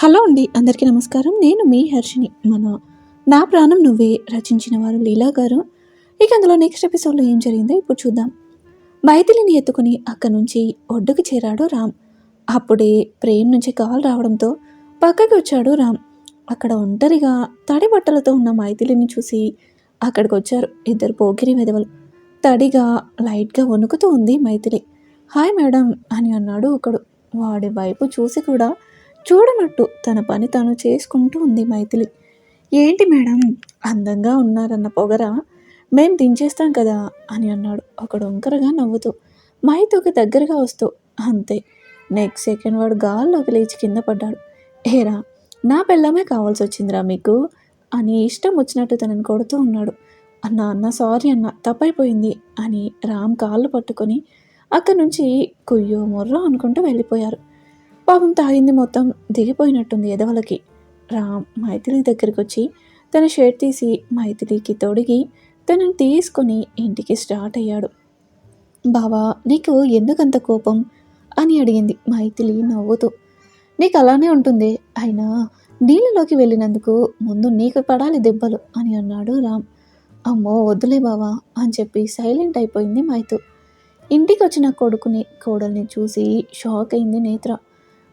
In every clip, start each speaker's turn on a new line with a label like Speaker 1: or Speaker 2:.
Speaker 1: Hello అండి అందరికీ నమస్కారం. నేను మీ హర్షిని మన నా ప్రాణం నువ్వే రచించిన వారు లీలా గారు. ఇక అందులో నెక్స్ట్ ఎపిసోడ్లో ఏం జరిగిందో ఇప్పుడు చూద్దాం. బయతిలిని ఎత్తుకుని అక్కడి నుంచి ఒడ్డుకు చేరాడు రామ్. అప్పుడే ప్రేమ్ నుంచి కాల్ రావడంతో పక్కకి వచ్చాడు రామ్. అక్కడ ఒంటరిగా తడి బట్టలతో ఉన్న మైథిలిని చూసి అక్కడికి వచ్చారు ఇద్దరు పోకిరి వెదవలు. తడిగా లైట్గా వణుకుతూ ఉంది మైథిలి. హాయ్ మేడం అని అన్నాడు ఒకడు. వాడి వైపు చూసి కూడా చూడనట్టు తన పని తాను చేసుకుంటూ ఉంది మైథిలి. ఏంటి మేడం? అందంగా ఉన్నారన్న పొగర మేం దించేస్తాం కదా? అని అన్నాడు. ఒకడు వంకరగా నవ్వుతూ. మైతుకి దగ్గరగా వస్తూ. అంతే. నెక్స్ట్ సెకండ్ వాడు గాల్లోకి లేచి కింద పడ్డాడు. ఏరా నా పిల్లమే కావాల్సి వచ్చిందిరా మీకు? అని ఇష్టం వచ్చినట్టు తనని కొడుతూ ఉన్నాడు. అన్న అన్న సారీ అన్న తప్పైపోయింది అని రామ్ కాళ్ళు పట్టుకొని అక్కడి నుంచి కుయ్యో మొర్రో అనుకుంటూ వెళ్ళిపోయారు. పాపం తాగింది మొత్తం దిగిపోయినట్టుంది ఎదవలకి. రామ్ మైథిలి దగ్గరికి వచ్చి తన షర్ట్ తీసి మైథిలికి తొడిగి తనని తీసుకొని ఇంటికి స్టార్ట్ అయ్యాడు. బావా నీకు ఎందుకంత కోపం? అని అడిగింది మైథిలి నవ్వుతూ. నీకు అలానే ఉంటుంది. అయినా నీళ్ళలోకి వెళ్ళినందుకు ముందు నీకు పడాలి దెబ్బలు అని అన్నాడు రామ్. అమ్మో వద్దులే బావా అని చెప్పి సైలెంట్ అయిపోయింది మైతు ఇంటికి వచ్చిన కొడుకుని కోడల్ని చూసి షాక్ అయింది నేత్ర.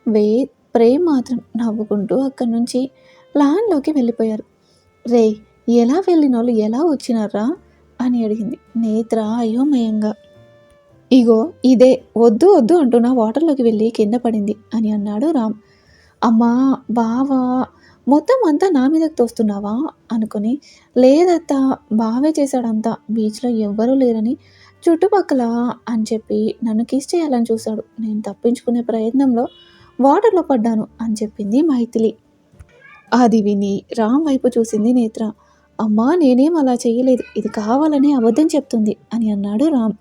Speaker 1: వే ప్రేమ్ మాత్రం నవ్వుకుంటూ అక్కడి నుంచి లాన్లోకి వెళ్ళిపోయారు. రే ఎలా వెళ్ళిన వాళ్ళు ఎలా వచ్చినారా అని అడిగింది నేత్ర అయోమయంగా. ఇగో ఇదే వద్దు వద్దు అంటున్నా వాటర్లోకి వెళ్ళి కింద పడింది అని అన్నాడు రామ్. అమ్మా బావా మొత్తం అంతా నా మీదకి తోస్తున్నావా అనుకుని లేదత్తా బావే చేశాడంతా బీచ్లో ఎవ్వరూ లేరని చుట్టుపక్కల అని చెప్పి నన్ను కిస్ చేయాలని చూశాడు. నేను తప్పించుకునే ప్రయత్నంలో వాటర్లో పడ్డాను అని చెప్పింది మైథిలి. అది విని రామ్ వైపు చూసింది నేత్ర. అమ్మా నేనేం అలా చేయలేదు. ఇది కావాలని అబద్ధం చెప్తుంది అని అన్నాడు రామ్.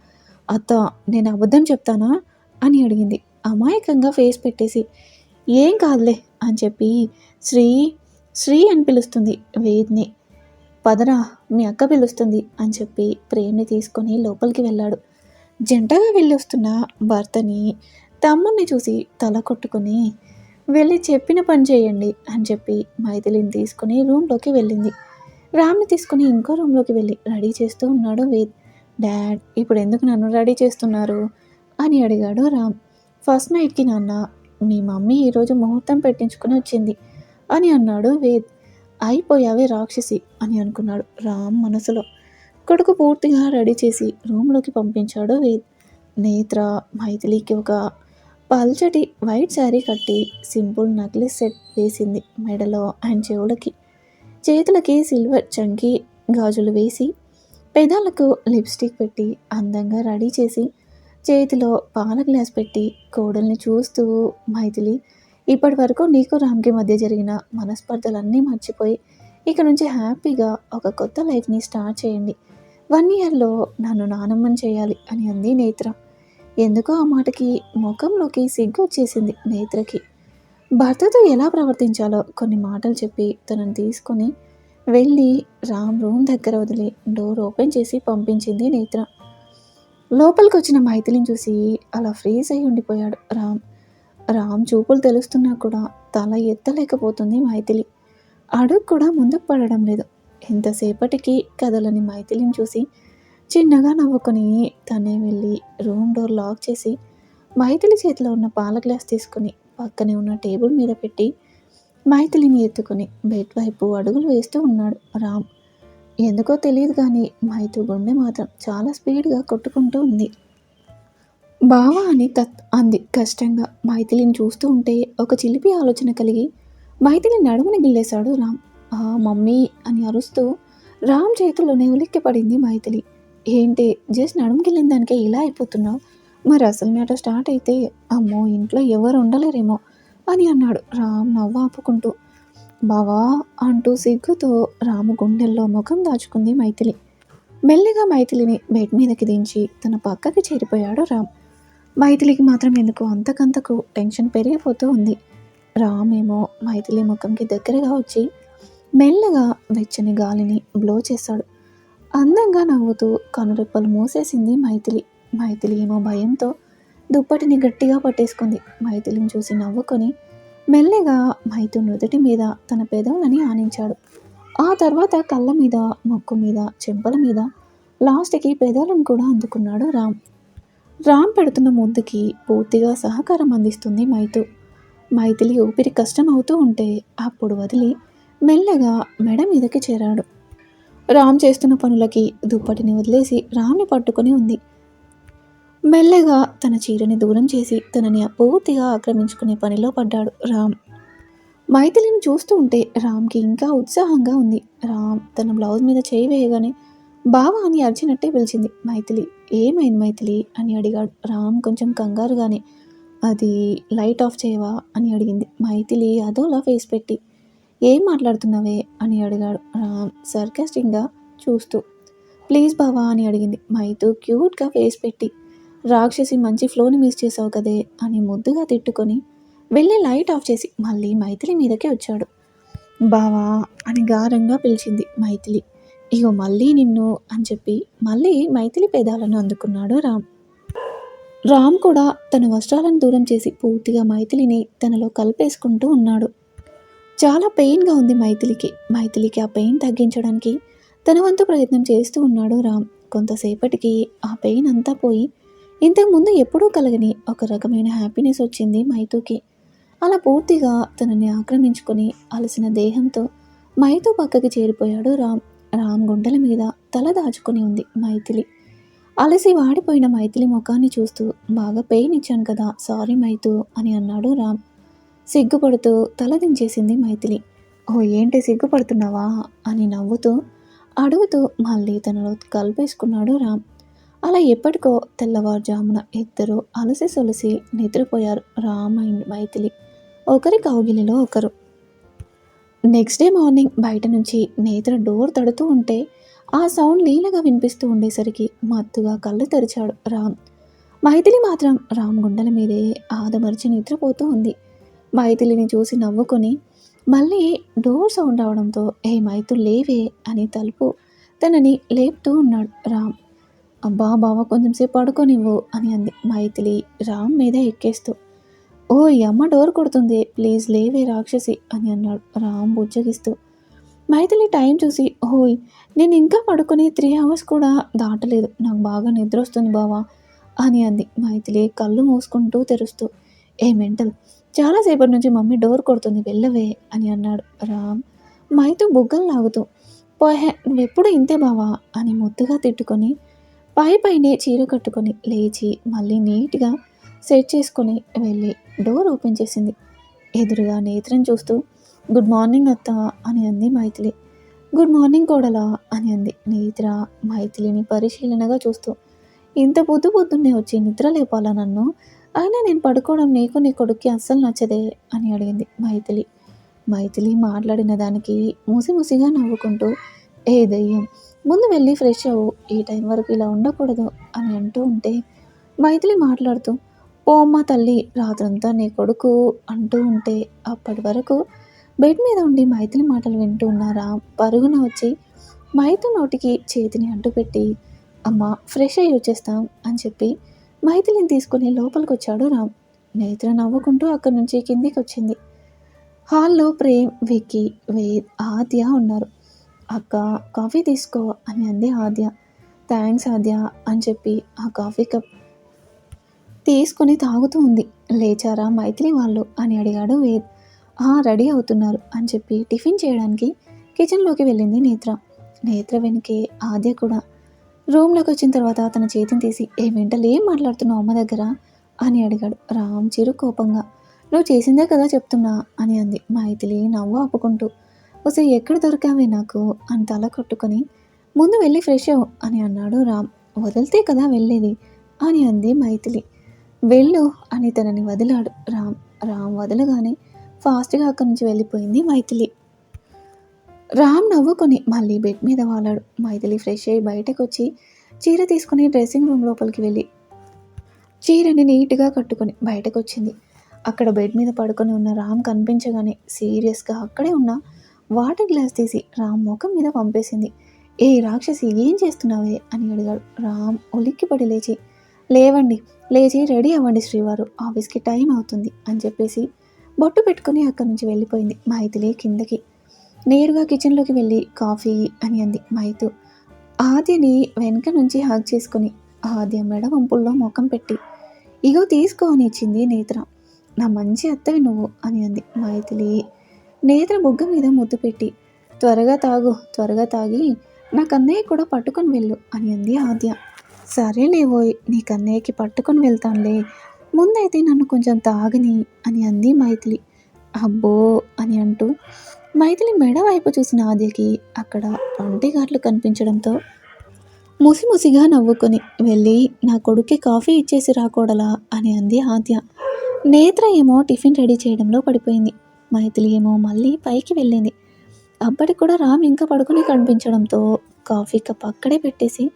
Speaker 1: అత్త నేను అబద్ధం చెప్తానా? అని అడిగింది. అమాయకంగా ఫేస్ పెట్టేసి ఏం కాదులే అని చెప్పి శ్రీ శ్రీ అని పిలుస్తుంది వేద్ని. పదరా మీ అక్క పిలుస్తుంది అని చెప్పి ప్రేమ్ని తీసుకొని లోపలికి వెళ్ళాడు. జంటగా వెళ్ళి వస్తున్న భర్తని తమ్ముణ్ణి చూసి తల కొట్టుకొని వెళ్ళి చెప్పిన పని చేయండి అని చెప్పి మైథిలిని తీసుకుని రూమ్లోకి వెళ్ళింది. రామ్ని తీసుకుని ఇంకో రూమ్లోకి వెళ్ళి రెడీ చేస్తూ ఉన్నాడు వేద్. డాడ్ ఇప్పుడు ఎందుకు నన్ను రెడీ చేస్తున్నారు? అని అడిగాడు రామ్. ఫస్ట్ నైట్కి నాన్న మీ మమ్మీ ఈరోజు ముహూర్తం పెట్టించుకుని వచ్చింది అని అన్నాడు వేద్. అయిపోయావే రాక్షసి అని అనుకున్నాడు రామ్ మనసులో. కొడుకు పూర్తిగా రెడీ చేసి రూమ్లోకి పంపించాడు వేద్. నేత్ర మైథిలికి ఒక పల్చటి వైట్ శారీ కట్టి సింపుల్ నక్లెస్ సెట్ వేసింది మెడలో అండ్ చెవులకి. చేతులకి సిల్వర్ చంకి గాజులు వేసి పెదాలకు లిప్స్టిక్ పెట్టి అందంగా రెడీ చేసి చేతిలో పాల గ్లాస్ పెట్టి కోడల్ని చూస్తూ మైథిలి ఇప్పటి వరకు నీకు రామ్కి మధ్య జరిగిన మనస్పర్ధలన్నీ మర్చిపోయి ఇక నుంచి హ్యాపీగా ఒక కొత్త లైఫ్ని స్టార్ట్ చేయండి. వన్ ఇయర్లో నన్ను నానమ్మని చేయాలి అని అంది నేత్ర. ఎందుకో ఆ మాటకి ముఖంలోకి సిగ్గు వచ్చేసింది నేత్రకి. భర్తతో ఎలా ప్రవర్తించాలో కొన్ని మాటలు చెప్పి తనను తీసుకొని వెళ్ళి రామ్ రూమ్ దగ్గర వదిలి డోర్ ఓపెన్ చేసి పంపించింది నేత్ర. లోపలికి వచ్చిన మైథిలిని చూసి అలా ఫ్రీజ్ అయి ఉండిపోయాడు రామ్. రామ్ చూపులు తెలుస్తున్నా కూడా తల ఎత్తలేకపోతుంది మైథిలి. అడుగు కూడా ముందుకు పడడం లేదు. ఎంతసేపటికి కదలని మైథిలిని చూసి చిన్నగా నవ్వుకొని తనే వెళ్ళి రూమ్ డోర్ లాక్ చేసి మైథిలి చేతిలో ఉన్న పాల గ్లాస్ తీసుకుని పక్కనే ఉన్న టేబుల్ మీద పెట్టి మైథిలిని ఎత్తుకొని బెడ్ వైపు అడుగులు వేస్తూ ఉన్నాడు రామ్. ఎందుకో తెలియదు కానీ మైతు గుండె మాత్రం చాలా స్పీడ్గా కొట్టుకుంటూ ఉంది. బావా అని తత్ అంది కష్టంగా. మైథిలిని చూస్తూ ఉంటే ఒక చిలిపి ఆలోచన కలిగి మైథిలి నడుముని గిల్లేశాడు రామ్. ఆ మమ్మీ అని అరుస్తూ రామ్ చేతిలో నెవులిక్కి పడింది మైథిలి. ఏంటి? జస్ట్ నడుముకెళ్ళిన దానికే ఇలా అయిపోతున్నావు? మరి అసలు మ్యాటర్ స్టార్ట్ అయితే అమ్మో ఇంట్లో ఎవరు ఉండలేరేమో అని అన్నాడు రామ్ నవ్వు ఆపుకుంటూ. బావా అంటూ సిగ్గుతో రాము గుండెల్లో ముఖం దాచుకుంది మైథిలి. మెల్లిగా మైథిలిని బెడ్ మీదకి దించి తన పక్కకి చేరిపోయాడు రామ్. మైథిలికి మాత్రం ఎందుకు అంతకంతకు టెన్షన్ పెరిగిపోతూ ఉంది. రామ్ ఏమో మైథిలి ముఖంకి దగ్గరగా వచ్చి మెల్లగా వెచ్చని గాలిని బ్లో చేశాడు. అందంగా నవ్వుతూ కనురెప్పలు మూసేసింది మైథిలి. మైథిలి ఏమో భయంతో దుప్పటిని గట్టిగా పట్టేసుకుంది. మైథిలిని చూసి నవ్వుకొని మెల్లగా మైతు నుదుటి మీద తన పెదవులని ఆనించాడు. ఆ తర్వాత కళ్ళ మీద ముక్కు మీద చెంపల మీద లాస్ట్కి పెదాలను కూడా అందుకున్నాడు రామ్. రామ్ పెడుతున్న ముద్దుకి పూర్తిగా సహకారం అందిస్తుంది మైతు మైథిలి ఊపిరి కష్టం అవుతూ ఉంటే అప్పుడు వదిలి మెల్లగా మెడ మీదకి చేరాడు. రామ్ చేస్తున్న పనులకి దుప్పటిని వదిలేసి రామ్ని పట్టుకొని ఉంది. మెల్లగా తన చీరని దూరం చేసి తనని పూర్తిగా ఆక్రమించుకునే పనిలో పడ్డాడు రామ్. మైథిలిని చూస్తూ ఉంటే రామ్కి ఇంకా ఉత్సాహంగా ఉంది. రామ్ తన బ్లౌజ్ మీద చేయి వేయగానే బావా అని అరిచినట్టే పిలిచింది. మైథిలి ఏమైంది మైథిలి? అని అడిగాడు. రామ్ కొంచెం కంగారుగానే అది లైట్ ఆఫ్ చేయవా? అని అడిగింది. మైథిలి అదోలా ఫేస్ పెట్టి ఏం మాట్లాడుతున్నావే? అని అడిగాడు. రామ్ సర్కాస్టింగ్గా చూస్తూ ప్లీజ్ బావా అని అడిగింది. మైతు క్యూట్గా ఫేస్ పెట్టి రాక్షసి మంచి ఫ్లోని మిస్ చేసావు కదే అని ముద్దుగా తిట్టుకొని వెళ్ళి లైట్ ఆఫ్ చేసి మళ్ళీ మైథిలి మీదకే వచ్చాడు. బావా అని గారంగా పిలిచింది మైథిలి. ఇగో మళ్ళీ నిన్ను అని చెప్పి మళ్ళీ మైథిలి పేదాలను అందుకున్నాడు రామ్. రామ్ కూడా తన వస్త్రాలను దూరం చేసి పూర్తిగా మైథిలిని తనలో కలిపేసుకుంటూ ఉన్నాడు. చాలా పెయిన్గా ఉంది మైథిలికి. మైథిలికి ఆ పెయిన్ తగ్గించడానికి తన వంతు ప్రయత్నం చేస్తూ ఉన్నాడు రామ్. కొంతసేపటికి ఆ పెయిన్ అంతా పోయి ఇంతకుముందు ఎప్పుడూ కలగని ఒక రకమైన హ్యాపీనెస్ వచ్చింది మైతుకి అలా పూర్తిగా తనని ఆక్రమించుకొని అలసిన దేహంతో మైతు పక్కకి చేరిపోయాడు రామ్. రామ్ గుండెల మీద తల దాచుకొని ఉంది మైథిలి. అలసి వాడిపోయిన మైథిలి ముఖాన్ని చూస్తూ బాగా పెయిన్ ఇచ్చాను కదా సారీ మైతు అని అన్నాడు రామ్. సిగ్గుపడుతూ తలదించేసింది మైథిలి. ఓ ఏంటి సిగ్గుపడుతున్నావా? అని నవ్వుతూ అడుగుతూ మళ్ళీ తనలో కలిపేసుకున్నాడు రామ్. అలా ఎప్పటికో తెల్లవారుజామున ఇద్దరు అలసి సొలసి నిద్రపోయారు రామ్ అండ్ మైథిలి. ఒకరి కౌగిలిలో ఒకరు. నెక్స్ట్ డే మార్నింగ్ బయట నుంచి నేత్ర డోర్ తడుతూ ఉంటే ఆ సౌండ్ లీలగా వినిపిస్తూ ఉండేసరికి మత్తుగా కళ్ళు తెరిచాడు రామ్. మైథిలి మాత్రం రామ్ గుండెల మీదే ఆదమరిచి నిద్రపోతూ ఉంది. మైథిలిని చూసి నవ్వుకొని మళ్ళీ డోర్ సౌండ్ అవడంతో ఏ మైతు లేవే అని తలుపు తనని లేపుతూ ఉన్నాడు రామ్. అబ్బా బావ కొంచెంసేపు పడుకోనివ్వు అని అంది మైథిలి రామ్ మీద ఎక్కేస్తూ. ఓ ఈ అమ్మ డోర్ కొడుతుంది. ప్లీజ్ లేవే రాక్షసి అని అన్నాడు రామ్ బుజ్జగిస్తూ. మైథిలి టైం చూసి ఓయ్ నేను ఇంకా పడుకుని త్రీ అవర్స్ కూడా దాటలేదు. నాకు బాగా నిద్ర వస్తుంది బావా అని అంది మైథిలి కళ్ళు మూసుకుంటూ తెరుస్తూ. ఏ మెంటల్ చాలాసేపటి నుంచి మమ్మీ డోర్ కొడుతుంది వెళ్ళవే అని అన్నాడు రామ్. మైతో బుగ్గలు లాగుతూ పోహే నువ్వెప్పుడు ఇంతే బావా అని ముద్దుగా తిట్టుకొని పై పైనే చీర కట్టుకొని లేచి మళ్ళీ నీట్గా సెట్ చేసుకొని వెళ్ళి డోర్ ఓపెన్ చేసింది. ఎదురుగా నేత్రం చూస్తూ గుడ్ మార్నింగ్ అత్త అని అంది మైథిలి. గుడ్ మార్నింగ్ కోడలా అని అంది నేత్ర మైథిలిని పరిశీలనగా చూస్తూ ఇంత పొద్దు పొద్దున్నే వచ్చి నిద్ర లేపాలా నన్ను? అయినా నేను పడుకోవడం నీకు నీ కొడుక్కి అస్సలు నచ్చదే అని అడిగింది మైథిలి. మైథిలి మాట్లాడిన దానికి ముసిముసిగా నవ్వుకుంటూ ఏ దయ్యం ముందు వెళ్ళి ఫ్రెష్ అవ్వు ఈ టైం వరకు ఇలా ఉండకూడదు అని అంటూ ఉంటే మైథిలి మాట్లాడుతూ ఓ అమ్మ తల్లి రాత్రంతా నీ కొడుకు అంటూ ఉంటే అప్పటి వరకు బెడ్ మీద ఉండి మైథిలి మాటలు వింటూ ఉన్నారా పరుగున వచ్చి మైతు నోటికి చేతిని అడ్డుపెట్టి అమ్మ ఫ్రెష్ అయ్యి వచ్చేస్తాం అని చెప్పి మైథిలిని తీసుకుని లోపలికి వచ్చాడు రామ్. నేత్ర నవ్వుకుంటూ అక్కడి నుంచి కిందికి వచ్చింది హాల్లో ప్రేమ్ విక్కీ వేద్ ఆద్య ఉన్నారు. అక్క కాఫీ తీసుకో అని అంది ఆద్య. థ్యాంక్స్ ఆద్య అని చెప్పి ఆ కాఫీ కప్ తీసుకొని తాగుతూ ఉంది. లేచారా మైత్రి వాళ్ళు అని అడిగాడు వేద్. ఆ రెడీ అవుతున్నారు అని చెప్పి టిఫిన్ చేయడానికి కిచెన్లోకి వెళ్ళింది నేత్ర. నేత్ర వెనుకే ఆద్య కూడా రూమ్లోకి వచ్చిన తర్వాత తన చేతిని తీసి ఏ ఏం మాట్లాడుతున్నావు అమ్మ దగ్గర? అని అడిగాడు. రామ్ చిరు కోపంగా నువ్వు చేసిందే కదా చెప్తున్నా అని అంది. మైథిలి నవ్వు ఆపుకుంటూ వస్తే ఎక్కడ దొరికావే నాకు? అని తల కొట్టుకొని ముందు వెళ్ళి ఫ్రెష్ అవు అని అన్నాడు రామ్. వదిలితే కదా వెళ్ళేది? అని అంది మైథిలి. వెళ్ళు అని తనని వదిలాడు రామ్. రామ్ వదలగానే ఫాస్ట్గా అక్కడి నుంచి వెళ్ళిపోయింది మైథిలి. రామ్ నవ్వుకొని మళ్ళీ బెడ్ మీద వాలాడు. మైథిలి ఫ్రెష్ అయ్యి బయటకు వచ్చి చీర తీసుకుని డ్రెస్సింగ్ రూమ్ లోపలికి వెళ్ళి చీరని నీట్గా కట్టుకొని బయటకు వచ్చింది అక్కడ బెడ్ మీద పడుకొని ఉన్న రామ్ కనిపించగానే సీరియస్గా అక్కడే ఉన్న వాటర్ గ్లాస్ తీసి రామ్ ముఖం మీద పంపేసింది. ఏ రాక్షసి ఏం చేస్తున్నావే? అని అడిగాడు. రామ్ ఉలిక్కిపడి లేచి లేవండి లేచి రెడీ అవ్వండి శ్రీవారు ఆఫీస్కి టైం అవుతుంది అని చెప్పేసి బొట్టు పెట్టుకుని అక్కడి నుంచి వెళ్ళిపోయింది మైథిలి కిందకి. నేరుగా కిచెన్లోకి వెళ్ళి కాఫీ అని అంది మైతు ఆద్యని వెనక నుంచి హాగ్ చేసుకుని ఆద్య మెడ వంపుల్లో ముఖం పెట్టి ఇగో తీసుకో అని ఇచ్చింది నేత్ర. నా మంచి అత్తవి నువ్వు అని అంది మైథిలి నేత్ర బుగ్గ మీద ముద్దు పెట్టి త్వరగా తాగు త్వరగా తాగి నా కన్నయ్య కూడా పట్టుకొని వెళ్ళు అని అంది ఆద్య. సరేలేవోయ్ నీ కన్నయ్యకి పట్టుకొని వెళ్తానులే. ముందైతే నన్ను కొంచెం తాగని అని అంది మైథిలి అబ్బో అని అంటూ మైథిలి మెడ వైపు చూసిన ఆద్యకి అక్కడ ఒంటిగాట్లు కనిపించడంతో ముసిముసిగా నవ్వుకొని వెళ్ళి నా కొడుక్కి కాఫీ ఇచ్చేసి రాకూడలా అని అంది ఆద్య. నేత్ర ఏమో టిఫిన్ రెడీ చేయడంలో పడిపోయింది. మైథిలి ఏమో మళ్ళీ పైకి వెళ్ళింది. అప్పటికి కూడా రామ్ ఇంకా పడుకుని కనిపించడంతో కాఫీ కప్ అక్కడే పెట్టేసి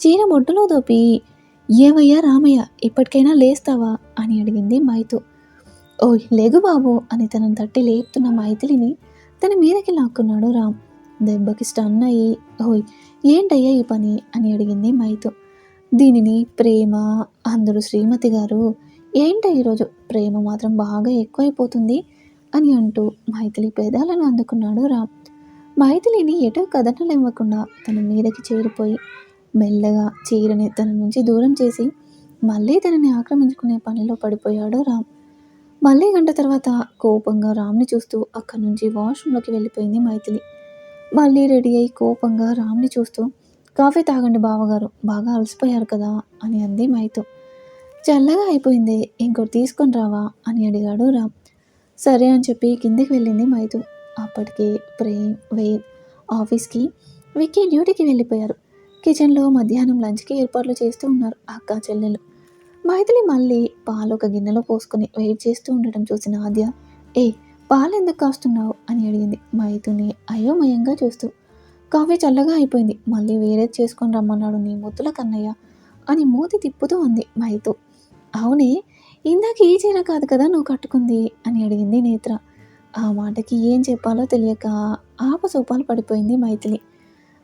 Speaker 1: చీర బొడ్డులో దోపి ఏవయ్యా రామయ్య ఇప్పటికైనా లేస్తావా? అని అడిగింది మైతు ఓయ్ లేగు బాబు అని తనను తట్టి లేపుతున్న మైథిలిని తన మీదకి లాక్కున్నాడు రామ్. దెబ్బకి స్టన్ అయ్యి ఓయ్ ఏంటయ్యా ఈ పని? అని అడిగింది మైతు. దీనిని ప్రేమ అందరూ శ్రీమతి గారు. ఏంట ఈరోజు ప్రేమ మాత్రం బాగా ఎక్కువైపోతుంది అని అంటూ మైథిలి పేదాలను అందుకున్నాడు రామ్. మైథిలిని ఎటో కదనలేవ్వకుండా తన మీదకి చేరిపోయి మెల్లగా చీరని తన నుంచి దూరం చేసి మళ్ళీ తనని ఆక్రమించుకునే పనిలో పడిపోయాడు రామ్. మళ్ళీ గంట తర్వాత కోపంగా రామ్ని చూస్తూ అక్కడి నుంచి వాష్రూమ్లోకి వెళ్ళిపోయింది మైథిలి. మళ్ళీ రెడీ అయి కోపంగా రామ్ని చూస్తూ కాఫీ తాగండి బావగారు బాగా అలసిపోయారు కదా అని అంది మైతు చల్లగా అయిపోయింది ఇంకోటి తీసుకొని రావా అని అడిగాడు రామ్. సరే అని చెప్పి కిందికి వెళ్ళింది మైతు అప్పటికే ప్రేమ్ వేద్ ఆఫీస్కి విక్కీ డ్యూటీకి వెళ్ళిపోయారు. కిచెన్లో మధ్యాహ్నం లంచ్కి ఏర్పాట్లు చేస్తూ ఉన్నారు అక్క చెల్లెలు. మైథిలి మళ్ళీ పాలు ఒక గిన్నెలో పోసుకొని వెయిట్ చేస్తూ ఉండటం చూసిన ఆద్య ఏ పాలు ఎందుకు కాస్తున్నావు? అని అడిగింది. మైథుని అయోమయంగా చూస్తూ కాఫీ చల్లగా అయిపోయింది. మళ్ళీ వేరేది చేసుకొని రమ్మన్నాడు నీ ముద్దుల కన్నయ్య అని మూతి తిప్పుతూ అంది మైతు అవునే ఇందాక ఈ చీర కాదు కదా నువ్వు కట్టుకుంది? అని అడిగింది నేత్ర. ఆ మాటకి ఏం చెప్పాలో తెలియక ఆపసోపాలు పడిపోయింది మైథిలి.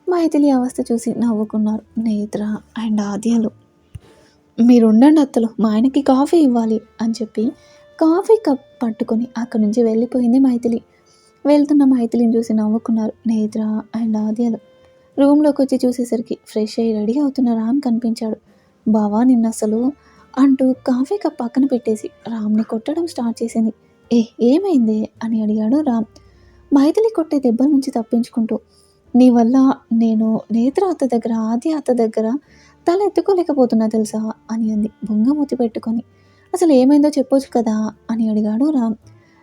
Speaker 1: మైథిలి అవస్థ చూసి నవ్వుకున్నారు నేత్ర అండ్ ఆద్యాలు. మీరు ఉండండి అత్తలు మా ఆయనకి కాఫీ ఇవ్వాలి అని చెప్పి కాఫీ కప్ పట్టుకొని అక్కడి నుంచి వెళ్ళిపోయింది మైథిలి. వెళ్తున్న మైథిలిని చూసి నవ్వుకున్నారు నేత్ర అండ్ ఆద్యాలు. రూమ్లోకి వచ్చి చూసేసరికి ఫ్రెష్ అయ్యి రెడీ అవుతున్న రామ్ కనిపించాడు. బావా నిన్న అసలు అంటూ కాఫీ కప్ పక్కన పెట్టేసి రామ్ని కొట్టడం స్టార్ట్ చేసింది. ఏ ఏమైంది అని అడిగాడు రామ్. మైథిలి కొట్టే దెబ్బల నుంచి తప్పించుకుంటూ నీ వల్ల నేను నేత్ర అత్త దగ్గర ఆది అత్త దగ్గర తల ఎత్తుకోలేకపోతున్నా తెలుసా? అని అంది. బొంగమూతి పెట్టుకొని. అసలు ఏమైందో చెప్పొచ్చు కదా? అని అడిగాడు రామ్.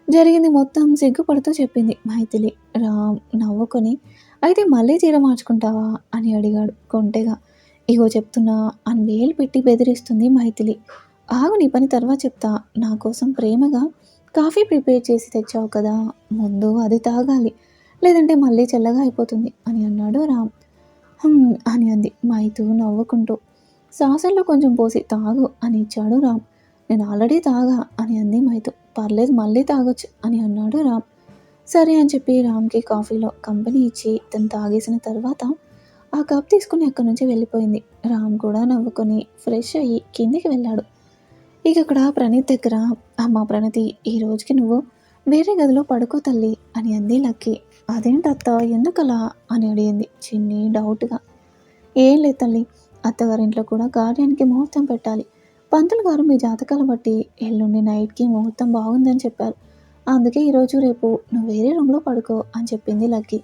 Speaker 1: జరిగింది మొత్తం సిగ్గుపడుతూ చెప్పింది మైథిలి. రామ్ నవ్వుకొని అయితే మళ్ళీ చీర మార్చుకుంటావా? అని అడిగాడు కొంటెగా. ఇగో చెప్తున్నా అని వేలు పెట్టి బెదిరిస్తుంది మైథిలి. ఆగు నీ పని తర్వాత చెప్తా. నా కోసం ప్రేమగా కాఫీ ప్రిపేర్ చేసి తెచ్చావు కదా ముందు అది తాగాలి. లేదంటే మళ్ళీ చల్లగా అయిపోతుంది అని అన్నాడు రామ్. అని అంది మైతూ నవ్వుకుంటూ. సాసల్లో కొంచెం పోసి తాగు అని ఇచ్చాడు రామ్. నేను ఆల్రెడీ తాగా అని అంది మైతు పర్లేదు మళ్ళీ తాగొచ్చు అని అన్నాడు రామ్. సరే అని చెప్పి రామ్కి కాఫీలో కంపెనీ ఇచ్చి తను తాగేసిన తర్వాత ఆ కప్ తీసుకుని అక్కడి నుంచి వెళ్ళిపోయింది. రామ్ కూడా నవ్వుకొని ఫ్రెష్ అయ్యి కిందికి వెళ్ళాడు. ఇక అక్కడ ప్రణీత్ దగ్గర అమ్మ ప్రణతి ఈ రోజుకి నువ్వు వేరే గదిలో పడుకో తల్లి అని అంది లక్కీ. అదేంటి అత్త ఎందుకలా? అని అడిగింది చిన్ని డౌట్గా. ఏం లేదు తల్లి అత్తగారింట్లో కూడా కార్యానికి ముహూర్తం పెట్టాలి. పంతులు గారు మీ జాతకాల బట్టి ఎల్లుండి నైట్కి ముహూర్తం బాగుందని చెప్పారు. అందుకే ఈరోజు రేపు నువ్వు వేరే రూమ్లో పడుకో అని చెప్పింది లక్కీ.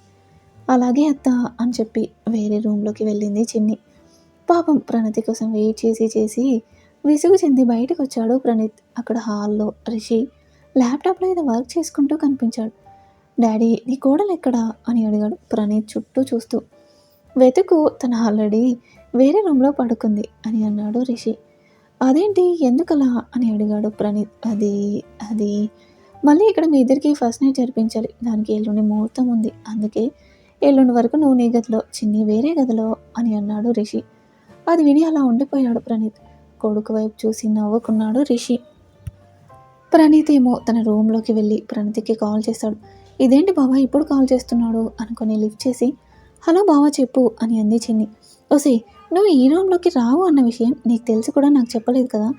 Speaker 1: అలాగే అత్త అని చెప్పి వేరే రూమ్లోకి వెళ్ళింది చిన్ని. పాపం ప్రణతి కోసం వెయిట్ చేసి చేసి విసుగు చెంది బయటకు వచ్చాడు ప్రణీత్. అక్కడ హాల్లో రిషి ల్యాప్టాప్లో ఏదో వర్క్ చేసుకుంటూ కనిపించాడు. డాడీ నీ కోడలు ఎక్కడా అని అడిగాడు ప్రణీత్ చుట్టూ చూస్తూ. వెతుకు తన ఆల్రెడీ వేరే రూమ్లో పడుకుంది అని అన్నాడు రిషి. అదేంటి ఎందుకలా? అని అడిగాడు ప్రణీత్. అది అది మళ్ళీ ఇక్కడ మీ ఇద్దరికి ఫస్ట్ నైట్ జరిపించాలి. దానికి ఎల్లుండి ముహూర్తం ఉంది. అందుకే ఎల్లుండి వరకు నువ్వు నీ గదిలో చిన్ని వేరే గదిలో అని అన్నాడు రిషి. అది విని అలా ఉండిపోయాడు ప్రణీత్. కొడుకు వైపు చూసి నవ్వుకున్నాడు రిషి. ప్రణీత్ ఏమో తన రూమ్లోకి వెళ్ళి ప్రణీతికి కాల్ చేశాడు ఇదేంటి బావా ఇప్పుడు కాల్ చేస్తున్నాడు అనుకొని లిఫ్ట్ చేసి హలో బావా చెప్పు అని అంది చిన్ని ఓసే నువ్వు ఈ రూమ్లోకి రావు అన్న విషయం నీకు తెలిసి కూడా నాకు చెప్పలేదు కదా?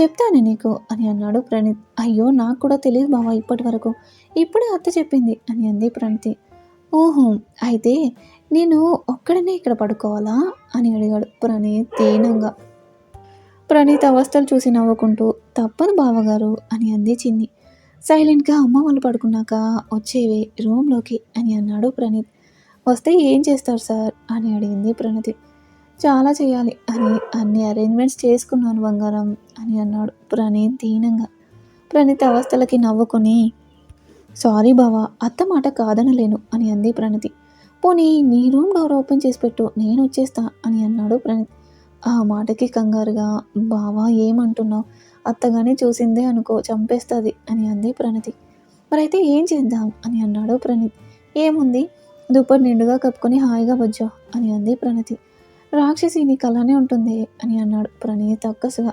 Speaker 1: చెప్తాను నీకు అని అన్నాడు ప్రణీత్. అయ్యో నాకు కూడా తెలియదు బావా ఇప్పటి వరకు. ఇప్పుడే అత్త చెప్పింది అని అంది ప్రణితి. ఓహో అయితే నేను ఒక్కడనే ఇక్కడ పడుకోవాలా? అని అడిగాడు ప్రణీత్ దీనంగా. ప్రణీత్ అవస్థలు చూసి నవ్వుకుంటూ తప్పదు బావగారు అని అంది చిన్ని. సైలెంట్గా అమ్మ వాళ్ళు పడుకున్నాక వచ్చేవే రూమ్లోకి అని అన్నాడు ప్రణీత్. వస్తే ఏం చేస్తారు సార్? అని అడిగింది ప్రణతి. చాలా చేయాలి అని అన్ని అరేంజ్మెంట్స్ చేసుకున్నాను బంగారం అని అన్నాడు ప్రణీత్ దీనంగా. ప్రణీత్ అవస్థలకి నవ్వుకొని సారీ బావా అత్త మాట కాదనలేను అని అంది ప్రణతి. పోనీ నీ రూమ్ డోర్ ఓపెన్ చేసి పెట్టు నేను వచ్చేస్తా అని అన్నాడు ప్రణీత్. ఆ మాటకి కంగారుగా బావా ఏమంటున్నావు? అత్తగానే చూసిందే అనుకో చంపేస్తుంది అని అంది ప్రణతి. మరైతే ఏం చేద్దాం అని అన్నాడు ప్రణీత్. ఏముంది? దుప్పటి నిండుగా కప్పుకొని హాయిగా వచ్చావు అని అంది ప్రణతి. రాక్షసి నీకు అలానే ఉంటుంది అని అన్నాడు ప్రణీత్ అక్కసుగా.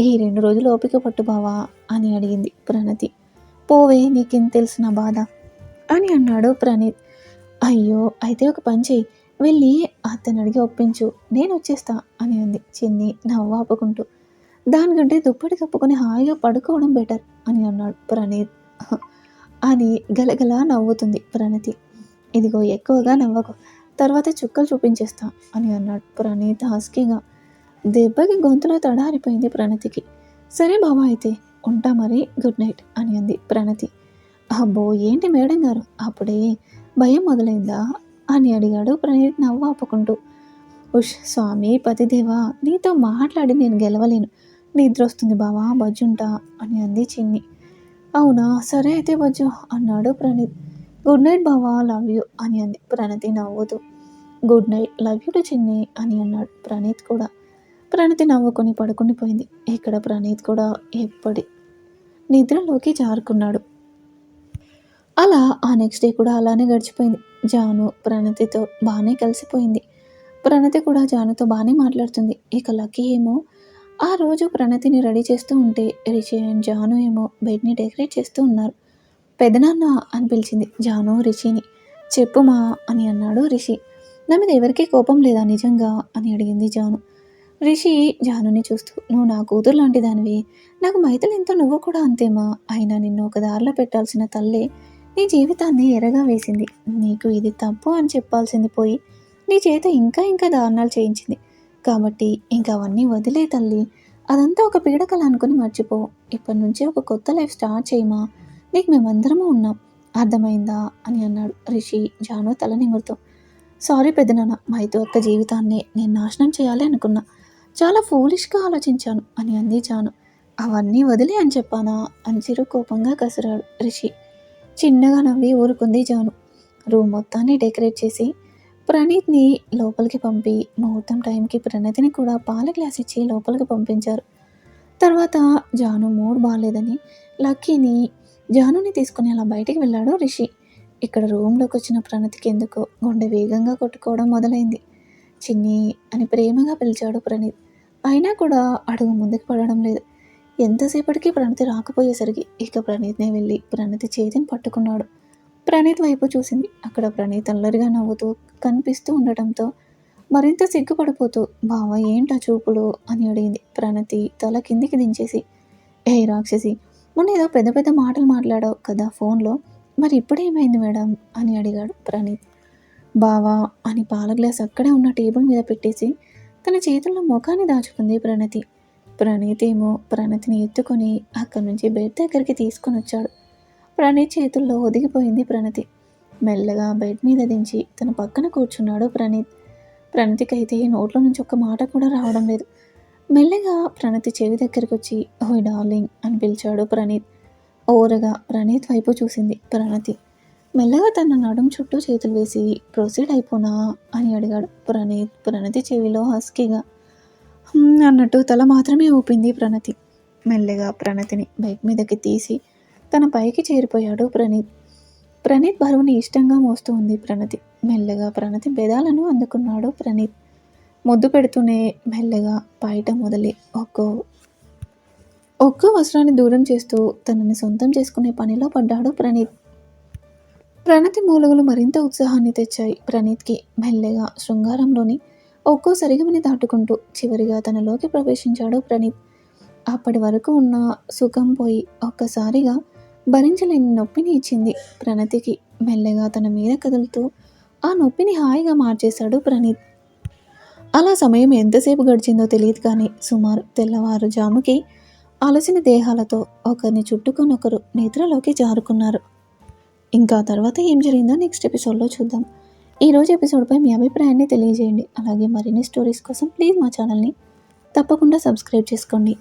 Speaker 1: ఈ రెండు రోజులు ఓపిక పట్టు బావా అని అడిగింది ప్రణతి. పోవే నీకేం తెలిసిన నా బాధ? అని అన్నాడు ప్రణీత్. అయ్యో అయితే ఒక పని చెయ్యి. వెళ్ళి అతను అడిగి ఒప్పించు. నేను వచ్చేస్తా అని అంది. చిన్ని నవ్వు ఆపుకుంటూ. దానికంటే దుప్పటి కప్పుకొని హాయిగా పడుకోవడం బెటర్ అని అన్నాడు ప్రణీత్. అని గలగలా నవ్వుతుంది ప్రణతి. ఇదిగో ఎక్కువగా నవ్వకు. తర్వాత చుక్కలు చూపించేస్తా అని అన్నాడు ప్రణీత్ హస్కీగా. దెబ్బకి గొంతులో తడారిపోయింది ప్రణతికి. సరే బాబా అయితే ఉంటా మరి గుడ్ నైట్ అని అంది ప్రణతి. అబ్బో ఏంటి మేడం గారు? అప్పుడే భయం మొదలైందా? అని అడిగాడు ప్రణీత్ నవ్వు ఆపుకుంటూ ఉష్ స్వామి పతిదేవా నీతో మాట్లాడి నేను గెలవలేను. నిద్ర వస్తుంది బావా బజ్జుంటా అని అంది చిన్ని. అవునా? సరే అయితే బజ్జు అన్నాడు ప్రణీత్. గుడ్ నైట్ బావా లవ్ యూ అని అంది. ప్రణతి నవ్వుతూ. Good night love you too చిన్ని అని అన్నాడు ప్రణీత్ కూడా. ప్రణతి నవ్వుకొని పడుకుని పోయింది. ఇక్కడ ప్రణీత్ కూడా ఎప్పటి నిద్రలోకి జారుకున్నాడు. అలా ఆ నెక్స్ట్ డే కూడా అలానే గడిచిపోయింది. జాను ప్రణతితో బాగానే కలిసిపోయింది. ప్రణతి కూడా జానుతో బాగానే మాట్లాడుతుంది. ఇక లక్కీ ఏమో ఆ రోజు ప్రణతిని రెడీ చేస్తూ ఉంటే రిషి అండ్ జాను ఏమో బెడ్ని డెకరేట్ చేస్తూ ఉన్నారు. పెదనాన్న అని పిలిచింది జాను రిషిని. చెప్పుమా అని అన్నాడు రిషి. నా మీద ఎవరికీ కోపం లేదా నిజంగా? అని అడిగింది జాను. రిషి జానుని చూస్తూ నువ్వు నా కూతురు లాంటి దానివి నాకు మైథిలి ఎంతో నువ్వు కూడా అంతేమా? అయినా నిన్ను ఒక దారిలో పెట్టాల్సిన తల్లే నీ జీవితాన్ని ఎరగా వేసింది. నీకు ఇది తప్పు అని చెప్పాల్సింది పోయి నీ చేత ఇంకా ఇంకా దారుణాలు చేయించింది. కాబట్టి ఇంకా అవన్నీ వదిలే తల్లి. అదంతా ఒక పీడకల అనుకుని మర్చిపో. ఇప్పటి నుంచి ఒక కొత్త లైఫ్ స్టార్ట్ చేయమా. నీకు మేమందరము ఉన్నాం. అర్థమైందా? అని అన్నాడు రిషి జాను తల నిమురుతూ. సారీ పెద్దనాన్న మైతో ఒక్క జీవితాన్ని నేను నాశనం చేయాలి అనుకున్నా. చాలా ఫూలిష్గా ఆలోచించాను అని అంది జాను. అవన్నీ వదిలే అని చెప్పానా? అని చిరు కోపంగా కసిరాడు రిషి. చిన్నగా నవ్వి ఊరుకుంది జాను. రూమ్ మొత్తాన్ని డెకరేట్ చేసి ప్రణీత్ని లోపలికి పంపి ముహూర్తం టైంకి ప్రణతిని కూడా పాల గ్లాస్ ఇచ్చి లోపలికి పంపించారు. తర్వాత జాను మూడ్ బాగాలేదని లక్కీని జానుని తీసుకుని అలా బయటికి వెళ్ళాడు రిషి. ఇక్కడ రూమ్లోకి వచ్చిన ప్రణతికి ఎందుకో గుండె వేగంగా కొట్టుకోవడం మొదలైంది. చిన్ని అని ప్రేమగా పిలిచాడు ప్రణీత్. అయినా కూడా అడుగు ముందుకు పడడం లేదు. ఎంతసేపటికి ప్రణతి రాకపోయేసరికి ఇక ప్రణీత్నే వెళ్ళి ప్రణతి చేతిని పట్టుకున్నాడు. ప్రణీత్ వైపు చూసింది. అక్కడ ప్రణీత్ అల్లరిగా నవ్వుతూ కనిపిస్తూ ఉండటంతో మరింత సిగ్గుపడిపోతూ బావ ఏంటా చూపులు? అని అడిగింది. ప్రణతి తల కిందికి దించేసి ఏ రాక్షసి మొన్న ఏదో పెద్ద పెద్ద మాటలు మాట్లాడావు కదా ఫోన్లో. మరి ఇప్పుడేమైంది మేడం? అని అడిగాడు ప్రణీత్. బావా అని పాల గ్లాస్ అక్కడే ఉన్న టేబుల్ మీద పెట్టేసి తన చేతుల్లో ముఖాన్ని దాచుకుంది ప్రణతి. ప్రణీత్ ఏమో ప్రణతిని ఎత్తుకొని అక్కడి నుంచి బెడ్ దగ్గరికి తీసుకొని వచ్చాడు. ప్రణీత్ చేతుల్లో ఒదిగిపోయింది ప్రణతి. మెల్లగా బెడ్ మీద దించి తన పక్కన కూర్చున్నాడు ప్రణీత్. ప్రణతికి అయితే నోట్లో నుంచి ఒక్క మాట కూడా రావడం లేదు. మెల్లగా ప్రణతి చెవి దగ్గరికి వచ్చి ఓయ్ డార్లింగ్ అని పిలిచాడు ప్రణీత్. ఓరగా ప్రణీత్ వైపు చూసింది ప్రణతి. మెల్లగా తన నడుం చుట్టూ చేతులు వేసి ప్రొసీడ్ అయిపోనా అని అడిగాడు ప్రణీత్. ప్రణతి చెవిలో హస్కీగా అన్నట్టు తల మాత్రమే ఊపింది ప్రణతి. మెల్లగా ప్రణతిని బైక్ మీదకి తీసి తన పైకి చేరిపోయాడు ప్రణీత్. ప్రణీత్ బరువుని ఇష్టంగా మోస్తూ ఉంది ప్రణతి. మెల్లగా ప్రణతి బెదాలను అందుకున్నాడు ప్రణీత్. ముద్దు పెడుతూనే మెల్లగా బయట మొదలై ఒక్కో ఒక్కో వస్త్రాన్ని దూరం చేస్తూ తనని సొంతం చేసుకునే పనిలో పడ్డాడు ప్రణీత్. ప్రణతి మూలుగులు మరింత ఉత్సాహాన్ని తెచ్చాయి ప్రణీత్కి. మెల్లగా శృంగారంలోని ఒక్కో సరిగమని దాటుకుంటూ చివరిగా తనలోకి ప్రవేశించాడు ప్రణీత్. అప్పటి వరకు ఉన్న సుఖం పోయి ఒక్కసారిగా భరించలేని నొప్పిని ఇచ్చింది ప్రణతికి. మెల్లగా తన మీద కదులుతూ ఆ నొప్పిని హాయిగా మార్చేశాడు ప్రణీత్. అలా సమయం ఎంతసేపు గడిచిందో తెలియదు కానీ సుమారు తెల్లవారుజాముకి అలసిన దేహాలతో ఒకరిని చుట్టుకొని ఒకరు నిద్రలోకి జారుకున్నారు. ఇంకా తర్వాత ఏం జరిగిందో నెక్స్ట్ ఎపిసోడ్లో చూద్దాం. ఈ రోజు ఎపిసోడ్పై మీ అభిప్రాయాన్ని తెలియజేయండి. అలాగే మరిన్ని స్టోరీస్ కోసం ప్లీజ్ మా ఛానల్ని తప్పకుండా సబ్స్క్రైబ్ చేసుకోండి.